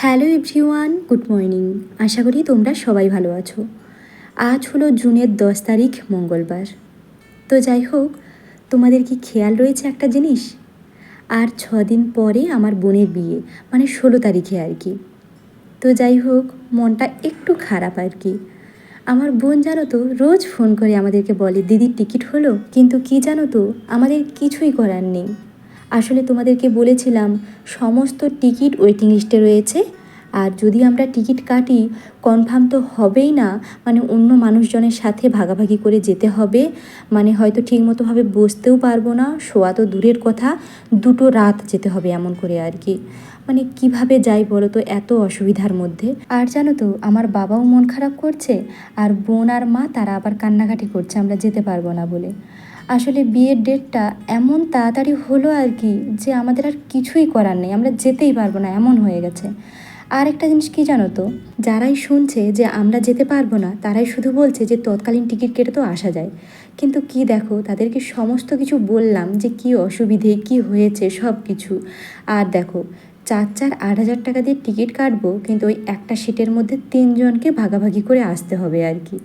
Hello everyone, good morning. আশা করি তোমরা সবাই ভালো আছো। আজ হলো জুনের দশ তারিখ, মঙ্গলবার। তো যাই হোক, তোমাদের কি খেয়াল রয়েছে একটা জিনিস? আর ছ দিন পরে আমার বোনের বিয়ে মানে ষোলো তারিখে আর কি। তো যাই হোক, মনটা একটু খারাপ আর কি। আমার বোন জানো তো, রোজ ফোন করে আমাদেরকে বলে, দিদির টিকিট হলো, কিন্তু কি জানো তো, আমাদের কিছুই করার নেই। আসলে তোমাদেরকে বলেছিলাম, সমস্ত টিকিট ওয়েটিং লিস্টে রয়েছে। আর যদি আমরা টিকিট কাটি কনফার্ম তো হবেই না মানে অন্য মানুষজনের সাথে ভাগাভাগি করে যেতে হবে। মানে হয়তো ঠিকমতোভাবে বসতেও পারব না, শোয়া তো দূরের কথা, দুটো রাত যেতে হবে এমন করে আর কি। মানে কীভাবে যাই বলো তো, এত অসুবিধার মধ্যে। আর জানো তো, আমার বাবাও মন খারাপ করছে, আর বোন আর মা, তারা আবার কান্নাকাটি করছে, আমরা যেতে পারব না বলে। আসলে বিয়ের ডেটটা এমন তাড়াতাড়ি হলো আর কি যে আমাদের আর কিছুই করার নেই। আমরা যেতেই পারব না, এমন হয়ে গেছে। আর একটা জিনিস কি জানো তো? যারাই শুনছে যে আমরা যেতে পারব না, তারাই শুধু বলছে যে তৎকালীন টিকিট কেটে তো আসা যায়। কিন্তু কি দেখো, তাদেরকে সমস্ত কিছু বললাম যে কি অসুবিধে, কি হয়েছে সব কিছু আর দেখো চার চার আট হাজার টাকা দিয়ে টিকিট কাটবো, কিন্তু ওই একটা সিটের মধ্যে তিনজনকে ভাগাভাগি করে আসতে হবে আর কি।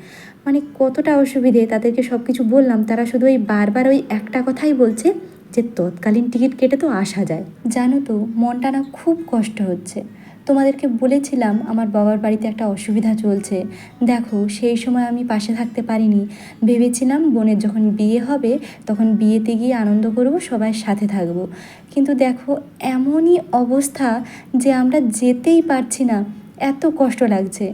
মানে কতটা অসুবিধে, তাদেরকে সব কিছু বললাম, তারা শুধু ওই বারবার ওই একটা কথাই বলছে যে, তৎকালীন টিকিট কেটে তো আসা যায়। জানো তো, মনটা না খুব কষ্ট হচ্ছে। তোমাদেরকে বলেছিলাম আমার বাবার বাড়িতে একটা অসুবিধা চলছে। দেখো, সেই সময় আমি পাশে থাকতে পারিনি। ভেবেছিলাম বোনের যখন বিয়ে হবে, তখন বিয়েতে গিয়ে আনন্দ করব সবার সাথে থাকব। কিন্তু দেখো, এমনই অবস্থা যে আমরা যেতেই পারছি না। এত কষ্ট লাগছে।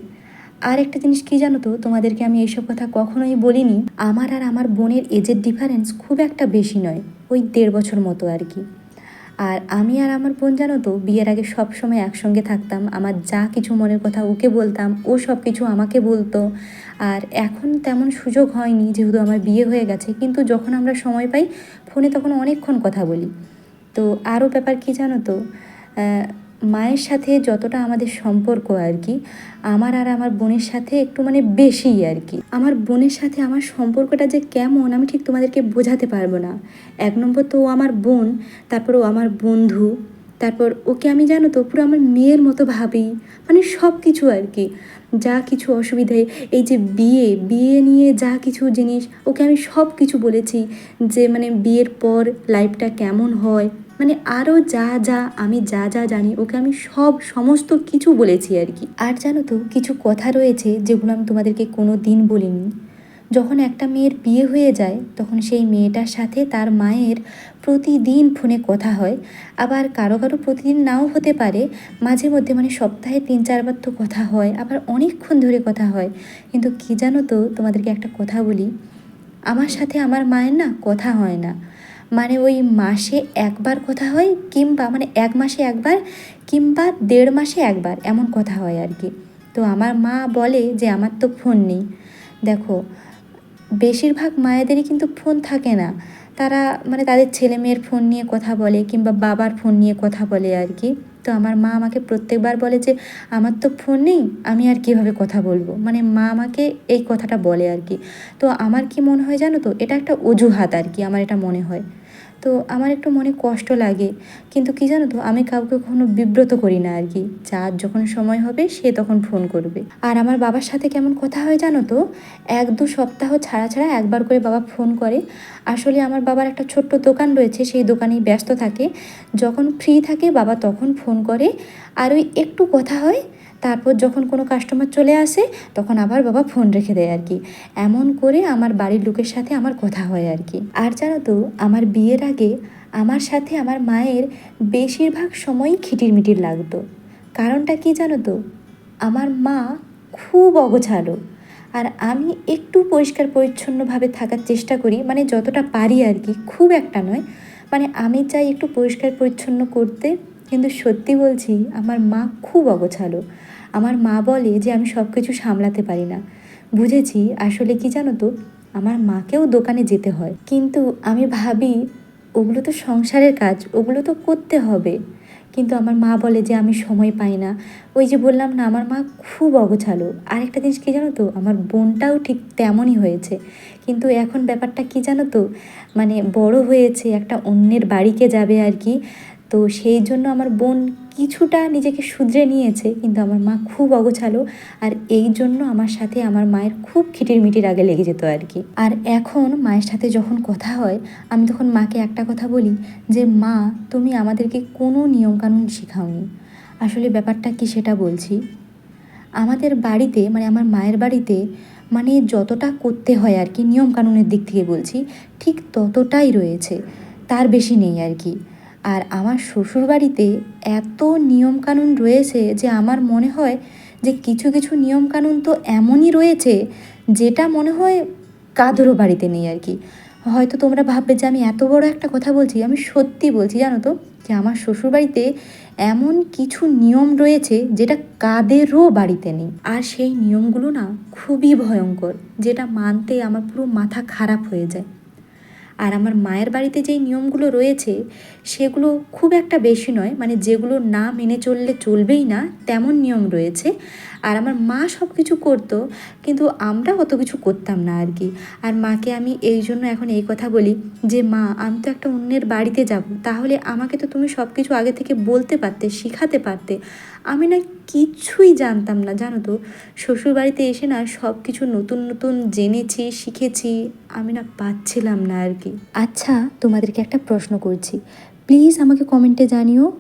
আর একটা জিনিস কি জানো তো, তোমাদেরকে আমি এইসব কথা কখনোই বলিনি। আমার আর আমার বোনের এজের ডিফারেন্স খুব একটা বেশি নয়, ওই দেড় বছর মতো আর কি। আর আমি আর আমার বোন জানো তো, বিয়ের আগে সব সময় একসঙ্গে থাকতাম। আমার যা কিছু মনের কথা ওকে বলতাম, ও সব কিছু আমাকে বলতো। আর এখন তেমন সুযোগ হয়নি যেহেতু আমার বিয়ে হয়ে গেছে, কিন্তু যখন আমরা সময় পাই, ফোনে তখন অনেকক্ষণ কথা বলি। তো আরও ব্যাপার কি জানো তো মায়ের সাথে যতটা আমাদের সম্পর্ক আর কি, আমার আর আমার বোনের সাথে একটু মানে বেশিই আর কি। আমার বোনের সাথে আমার সম্পর্কটা যে কেমন আমি ঠিক তোমাদেরকে বোঝাতে পারব না। এক নম্বর তো ও আমার বোন, তারপর ও আমার বন্ধু, তারপর ওকে আমি জানো তো পুরো আমার মেয়ের মতো ভাবি মানে সব কিছু আর কি। যা কিছু অসুবিধে, এই যে বিয়ে বিয়ে নিয়ে যা কিছু জিনিস, ওকে আমি সব কিছু বলেছি যে মানে বিয়ের পর লাইফটা কেমন হয় মানে আরও যা যা আমি যা যা জানি, ওকে আমি সব সমস্ত কিছু বলেছি আর কি। আর জানো তো, কিছু কথা রয়েছে যেগুলো আমি তোমাদেরকে কোনো দিন বলিনি। যখন একটা মেয়ের বিয়ে হয়ে যায়, তখন সেই মেয়েটার সাথে তার মায়ের প্রতিদিন ফোনে কথা হয়। আবার কারও কারও প্রতিদিন নাও হতে পারে, মাঝে মধ্যে মানে সপ্তাহে তিন চারবার তো কথা হয়, আবার অনেকক্ষণ ধরে কথা হয়। কিন্তু কী জানো তো, তোমাদেরকে একটা কথা বলি, আমার সাথে আমার মায়ের না কথা হয় না। মানে ওই মাসে একবার কথা হয় কিংবা মানে এক মাসে একবার কিংবা দেড় মাসে একবার এমন কথা হয় আর কি। তো আমার মা বলে যে আমার তো ফোন নেই। দেখো, বেশিরভাগ মায়েদেরই কিন্তু ফোন থাকে না। তারা মানে তাদের ছেলে মেয়ের ফোন নিয়ে কথা বলে কিংবা বাবার ফোন নিয়ে কথা বলে আর কি। তো আমার মা আমাকে প্রত্যেকবার বলে যে, আমার তো ফোন নেই, আমি আর কীভাবে কথা বলব? মানে মা আমাকে এই কথাটা বলে আর কি। তো আমার কি মনে হয় জানো তো, এটা একটা অজুহাত আর কি, আমার এটা মনে হয়। তো আমার একটু মনে কষ্ট লাগে। কিন্তু কী জানো তো, আমি কাউকে কখনো বিব্রত করি না আর কি। যার যখন সময় হবে, সে তখন ফোন করবে। আর আমার বাবার সাথে কেমন কথা হয় জানো তো, এক দু সপ্তাহ ছাড়া ছাড়া একবার করে বাবা ফোন করে। আসলে আমার বাবার একটা ছোট্ট দোকান রয়েছে, সেই দোকানেই ব্যস্ত থাকে। যখন ফ্রি থাকে, বাবা তখন ফোন করে। আর ওই একটু কথা হয় তারপর যখন কোনো কাস্টমার চলে আসে, তখন আবার বাবা ফোন রেখে দেয় আর কি। এমন করে আমার বাড়ির লোকের সাথে আমার কথা হয় আর কি। আর জানো তো, আমার বিয়ের আগে আমার সাথে আমার মায়ের বেশিরভাগ সময়ই খিটির মিটির লাগতো। কারণটা কি জানো তো? আমার মা খুব অগোছালো। আর আমি একটু পরিষ্কার পরিচ্ছন্নভাবে থাকার চেষ্টা করি মানে যতটা পারি আর কি, খুব একটা নয়। মানে আমি চাই একটু পরিষ্কার পরিচ্ছন্ন করতে, কিন্তু সত্যি বলছি, আমার মা খুব অগোছালো। আমার মা বলে যে আমি সব কিছু সামলাতে পারি না। বুঝেছি, আসলে কি জানো তো? আমার মাকেও দোকানে যেতে হয়। কিন্তু আমি ভাবি, ওগুলো তো সংসারের কাজ, ওগুলো তো করতে হবে। কিন্তু আমার মা বলে যে আমি সময় পাই না। ওই যে বললাম না, আমার মা খুব অগোছালো। আরেকটা জিনিস কী জানো তো? আমার বোনটাও ঠিক তেমনই হয়েছে। কিন্তু এখন ব্যাপারটা কী জানো তো? মানে বড় হয়েছে, একটা অন্যের বাড়িকে যাবে আর কি। তো সেই জন্য আমার বোন কিছুটা নিজেকে শুধরে নিয়েছে, কিন্তু আমার মা খুব অগোছালো। আর এই জন্য আমার সাথে আমার মায়ের খুব খিটির মিটির আগে লেগে যেত আর কি। আর এখন মায়ের সাথে যখন কথা হয়, আমি তখন মাকে একটা কথা বলি যে, মা, তুমি আমাদেরকে কোনো নিয়মকানুন শেখাওনি। আসলে ব্যাপারটা কি সেটা বলছি? আমাদের বাড়িতে মানে আমার মায়ের বাড়িতে মানে যতটা করতে হয় আর কি, নিয়মকানুনের দিক থেকে বলছি, ঠিক ততটাই রয়েছে। তার বেশি নেই আর কি। আর আমার শ্বশুর বাড়িতে এত নিয়মকানুন রয়েছে যে আমার মনে হয় যে কিছু কিছু নিয়মকানুন তো এমনই রয়েছে যেটা মনে হয় কাদেরও বাড়িতে নেই আর কি। হয়তো তোমরা ভাববে যে আমি এত বড় একটা কথা বলছি, আমি সত্যি বলছি জানো তো? যে আমার শ্বশুরবাড়িতে এমন কিছু নিয়ম রয়েছে যেটা কাদেরও বাড়িতে নেই। আর সেই নিয়মগুলো না খুবই ভয়ঙ্কর, যেটা মানতে আমার পুরো মাথা খারাপ হয়ে যায়। আর আমার মায়ের বাড়িতে যেই নিয়মগুলো রয়েছে, সেগুলো খুব একটা বেশি নয়। মানে যেগুলো না মেনে চললে চলবেই না, তেমন নিয়ম রয়েছে। আর আমার মা সব কিছু করতো, কিন্তু আমরা অত কিছু করতাম না আর কি। আর মাকে আমি এই জন্য এখন এই কথা বলি যে, মা, আমি তো একটা অন্যের বাড়িতে যাব। তাহলে আমাকে তো তুমি সব কিছু আগে থেকে বলতে পারতে, শেখাতে পারতে। আমি না কিছুই জানতাম না, জানো তো? শ্বশুর বাড়িতে এসে না সব কিছু নতুন নতুন জেনেছি, শিখেছি, আমি না পাচ্ছিলাম না আর কি। আচ্ছা তোমাদেরকে একটা প্রশ্ন করছি। প্লিজ আমাকে কমেন্টে জানিও।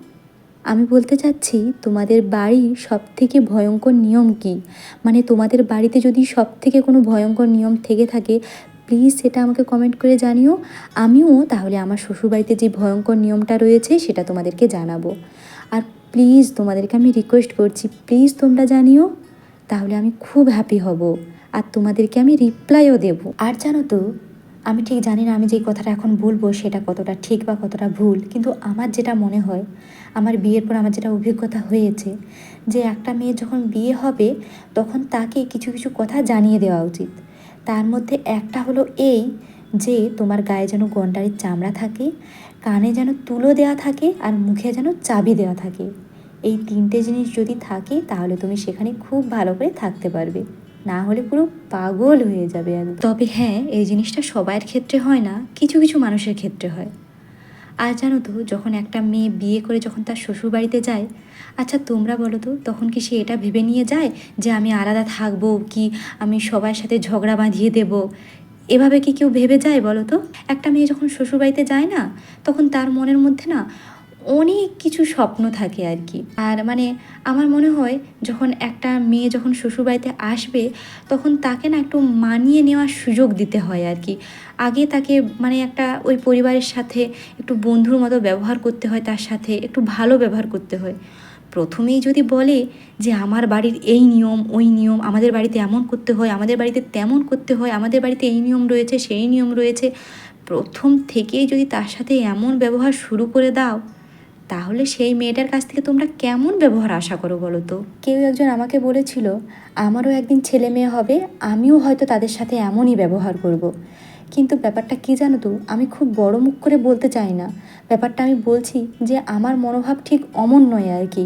আমি বলতে চাচ্ছি, তোমাদের বাড়ির সব থেকে ভয়ঙ্কর নিয়ম কি? মানে তোমাদের বাড়িতে যদি সব থেকে কোনো ভয়ঙ্কর নিয়ম থেকে থাকে, প্লিজ সেটা আমাকে কমেন্ট করে জানিও। আমিও তাহলে আমার শ্বশুরবাড়িতে যে ভয়ঙ্কর নিয়মটা রয়েছে সেটা তোমাদেরকে জানাব। আর প্লিজ তোমাদেরকে আমি রিকোয়েস্ট করছি, প্লিজ তোমরা জানিও, তাহলে আমি খুব হ্যাপি হব আর তোমাদেরকে আমি রিপ্লাইও দেবো। আর জানো তো, আমি ঠিক জানি না আমি যেই কথাটা এখন বলব সেটা কতটা ঠিক বা কতটা ভুল, কিন্তু আমার যেটা মনে হয়, আমার বিয়ের পর আমার যেটা অভিজ্ঞতা হয়েছে যে একটা মেয়ে যখন বিয়ে হবে, তখন তাকে কিছু কিছু কথা জানিয়ে দেওয়া উচিত। তার মধ্যে একটা হলো এই যে তোমার গায়ে যেন গন্ডারের চামড়া থাকে কানে যেন তুলো দেওয়া থাকে আর মুখে যেন চাবি দেওয়া থাকে। এই তিনটে জিনিস যদি থাকে, তাহলে তুমি সেখানে খুব ভালো করে থাকতে পারবে। না হলে পুরো পাগল হয়ে যাবে একদম। তবে হ্যাঁ এই জিনিসটা সবার ক্ষেত্রে হয় না, কিছু কিছু মানুষের ক্ষেত্রে হয়। আর জানো তো, যখন একটা মেয়ে বিয়ে করে যখন তার শ্বশুর বাড়িতে যায় আচ্ছা তোমরা বলো তো, তখন কি সে এটা ভেবে নিয়ে যায় যে আমি আলাদা থাকব কি, আমি সবার সাথে ঝগড়া বাঁধিয়ে দেব? এভাবে কি কেউ ভেবে যায় বলো তো? একটা মেয়ে যখন শ্বশুরবাড়িতে যায় না, তখন তার মনের মধ্যে না অনেক কিছু স্বপ্ন থাকে আর কি। আর মানে আমার মনে হয় যখন একটা মেয়ে যখন শ্বশুরবাড়িতে আসবে, তখন তাকে না একটু মানিয়ে নেওয়ার সুযোগ দিতে হয় আর কি। আগে তাকে মানে একটা ওই পরিবারের সাথে একটু বন্ধুর মতো ব্যবহার করতে হয়, তার সাথে একটু ভালো ব্যবহার করতে হয়। প্রথমেই যদি বলে যে আমার বাড়ির এই নিয়ম, ওই নিয়ম, আমাদের বাড়িতে এমন করতে হয়, আমাদের বাড়িতে তেমন করতে হয়, আমাদের বাড়িতে এই নিয়ম রয়েছে, সেই নিয়ম রয়েছে, প্রথম থেকেই যদি তার সাথে এমন ব্যবহার শুরু করে দাও, তাহলে সেই মেয়েটার কাছ থেকে তোমরা কেমন ব্যবহার আশা করো বলো তো কেউ একজন আমাকে বলেছিল, আমারও একদিন ছেলে মেয়ে হবে, আমিও হয়তো তাদের সাথে এমনই ব্যবহার করব। কিন্তু ব্যাপারটা কী জানো তো? আমি খুব বড় মুখ করে বলতে চাই না। ব্যাপারটা আমি বলছি যে, আমার মনোভাব ঠিক অমন নয় আর কি।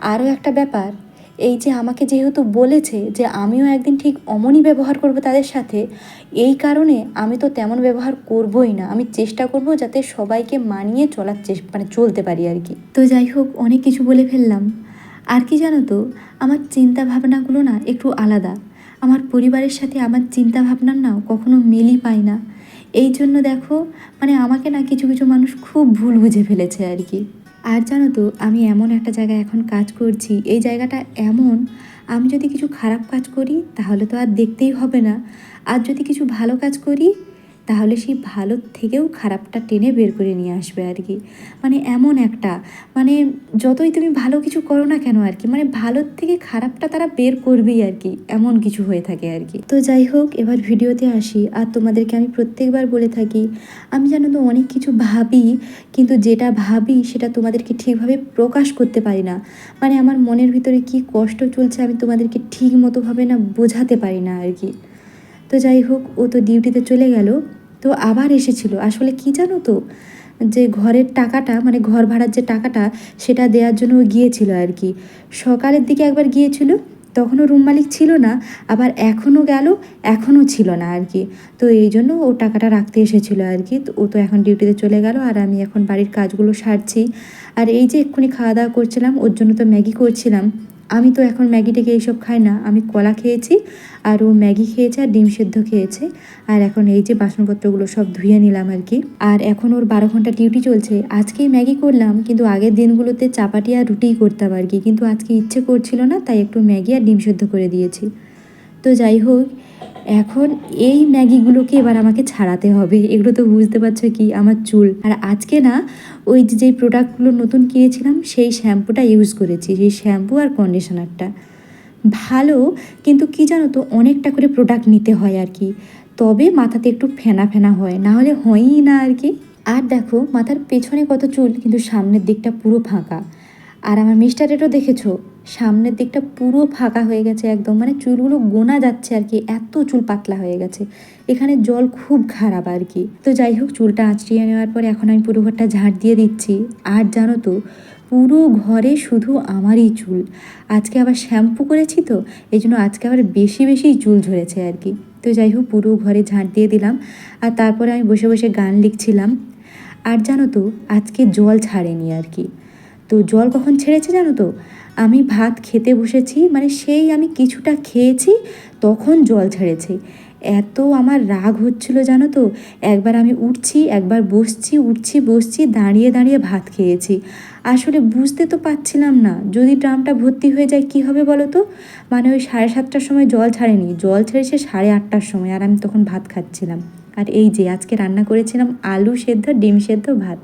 আরও একটা ব্যাপার, এই যে আমাকে যেহেতু বলেছে যে, আমিও একদিন ঠিক অমনই ব্যবহার করব তাদের সাথে, এই কারণে আমি তো তেমন ব্যবহার করবই না। আমি চেষ্টা করব যাতে সবাইকে মানিয়ে চলার চেষ্টা মানে চলতে পারি আর কি। তো যাই হোক, অনেক কিছু বলে ফেললাম। আর কি জানো তো, আমার চিন্তা ভাবনাগুলো না একটু আলাদা। আমার পরিবারের সাথে আমার চিন্তাভাবনার না কখনো মিলই পাই না। এই জন্য দেখো মানে আমাকে না কিছু কিছু মানুষ খুব ভুল বুঝে ফেলেছে আর কি। আর জানো তো, আমি এমন একটা জায়গায় এখন কাজ করছি, এই জায়গাটা এমন, আমি যদি কিছু খারাপ কাজ করি তাহলে তো আর দেখতেই হবে না। আর যদি কিছু ভালো কাজ করি তাহলে সেই ভালো থেকেও খারাপটা টেনে বের করে নিয়ে আসবে আর কি। মানে এমন একটা মানে যতই তুমি ভালো কিছু করো না কেন আর কি মানে ভালোর থেকে খারাপটা তারা বের করবেই আর কি, এমন কিছু হয়ে থাকে আর কি। তো যাই হোক, এবার ভিডিওতে আসি। আর তোমাদেরকে আমি প্রত্যেকবার বলে থাকি, আমি জানো তো অনেক কিছু ভাবি, কিন্তু যেটা ভাবি সেটা তোমাদেরকে ঠিকভাবে প্রকাশ করতে পারি না। মানে আমার মনের ভিতরে কি কষ্ট চলছে আমি তোমাদেরকে ঠিক মতোভাবে না বোঝাতে পারি না আর কি। তো যাই হোক, ও তো ডিউটিতে চলে গেল। তো আবার এসেছিল। আসলে কি জানো তো? যে ঘরের টাকাটা মানে ঘর ভাড়ার যে টাকাটা, সেটা দেওয়ার জন্য ও গিয়েছিল আর কি। সকালের দিকে একবার গিয়েছিল, তখনও রুম মালিক ছিল না, আবার এখনও গেল, এখনও ছিল না আর কি। তো এই জন্য ও টাকাটা রাখতে এসেছিল আর কি। তো ও তো এখন ডিউটিতে চলে গেল, আর আমি এখন বাড়ির কাজগুলো সারছি। আর এই যে এক্ষুনি খাওয়া দাওয়া করছিলাম, ওর জন্য তো ম্যাগি করছিলাম। আমি তো এখন ম্যাগি টেগে এইসব খাই না। আমি কলা খেয়েছি আর ও ম্যাগি খেয়েছে আর ডিম সেদ্ধ খেয়েছে। আর এখন এই যে বাসনপত্রগুলো সব ধুয়ে নিলাম আর কি। আর এখন ওর বারো ঘণ্টা ডিউটি চলছে। আজকেই ম্যাগি করলাম, কিন্তু আগের দিনগুলোতে চাপাটি আর রুটিই করতাম আর কি। কিন্তু আজকে ইচ্ছে করছিল না, তাই একটু ম্যাগি আর ডিম সেদ্ধ করে দিয়েছি। তো যাই হোক, এখন এই ম্যাগিগুলোকে এবার আমাকে ছাড়াতে হবে। এগুলো তো বুঝতে পারছ কি? আমার চুল। আর আজকে না ওই যে যেই প্রোডাক্টগুলো নতুন কিনেছিলাম, সেই শ্যাম্পুটা ইউজ করেছি, সেই শ্যাম্পু আর কন্ডিশনারটা ভালো, কিন্তু কি জানো তো, অনেকটা করে প্রোডাক্ট নিতে হয় আর কি। তবে মাথাতে একটু ফেনা ফেনা হয়, না হলে হয়ই না আর কি। আর দেখো, মাথার পেছনে কত চুল, কিন্তু সামনের দিকটা পুরো ফাঁকা। আর আমার মিস্টারেরও দেখেছ সামনের দিকটা পুরো ফাঁকা হয়ে গেছে একদম মানে চুলগুলো গোনা যাচ্ছে আর কি, এত চুল পাতলা হয়ে গেছে। এখানে জল খুব খারাপ আর কি। তো যাই হোক, চুলটা আঁচড়িয়ে নেওয়ার পরে এখন আমি পুরো ঘরটা ঝাঁট দিয়ে দিচ্ছি। আর জানো তো, পুরো ঘরে শুধু আমারই চুল। আজকে আবার শ্যাম্পু করেছি তো, এই জন্য আজকে আবার বেশি বেশি চুল ঝরেছে আর কি। তো যাই হোক, পুরো ঘরে ঝাঁট দিয়ে দিলাম। আর তারপরে আমি বসে বসে গান লিখছিলাম। আর জানো তো, আজকে জল ছাড়েনি আর কি। তো জল কখন ছেড়েছে জানো তো? আমি ভাত খেতে বসেছি মানে সেই আমি কিছুটা খেয়েছি, তখন জল ছেড়েছে এত আমার রাগ হচ্ছিল জানো তো? একবার আমি উঠছি, একবার বসছি, উঠছি, বসছি, দাঁড়িয়ে দাঁড়িয়ে ভাত খেয়েছি। আসলে বুঝতে তো পারছিলাম না, যদি ড্রামটা ভর্তি হয়ে যায় কি হবে বলো তো? মানে ওই সাড়ে সাতটার সময় জল ছাড়েনি, জল ছেড়েছে সাড়ে আটটার সময় আর আমি তখন ভাত খাচ্ছিলাম। আর এই যে, আজকে রান্না করেছিলাম আলু সেদ্ধ, ডিম সেদ্ধ, ভাত।